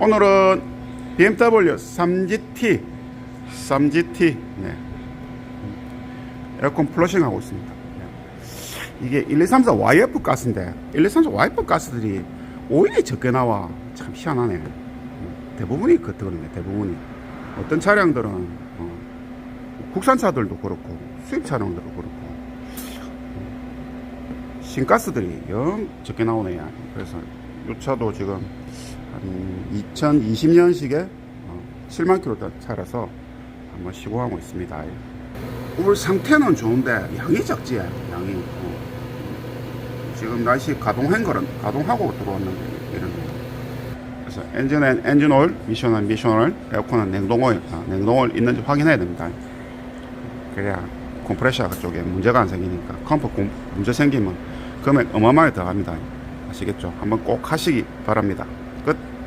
오늘은 BMW 3GT 3GT 네. 에어컨 플러싱 하고 있습니다 네. 이게 1, 2, 3, 4 YF 가스인데 1, 2, 3, 4 YF 가스들이 오일이 적게 나와 참 희한하네 대부분이 그렇거든요 대부분이 어떤 차량들은 어, 국산 차들도 그렇고 수입 차량들도 그렇고 신가스들이 영 적게 나오네요. 그래서 이 차도 지금 한 2020년식에 7만 킬로 차라서 한번 시공하고 있습니다. 오늘 상태는 좋은데 양이 적지 양이 어. 지금 날씨 가동한 거는 가동하고 들어왔는데 이런 거. 그래서 엔진엔 엔진 오일, 미션은 미션 오일, 에어컨은 냉동 오일, 아, 냉동 오일 있는지 확인해야 됩니다. 그래야 컴프레셔 쪽에 문제가 안 생기니까 컴프 공- 문제 생기면 금액 어마어마하게 들어갑니다. 아시겠죠? 한번 꼭 하시기 바랍니다. 끝.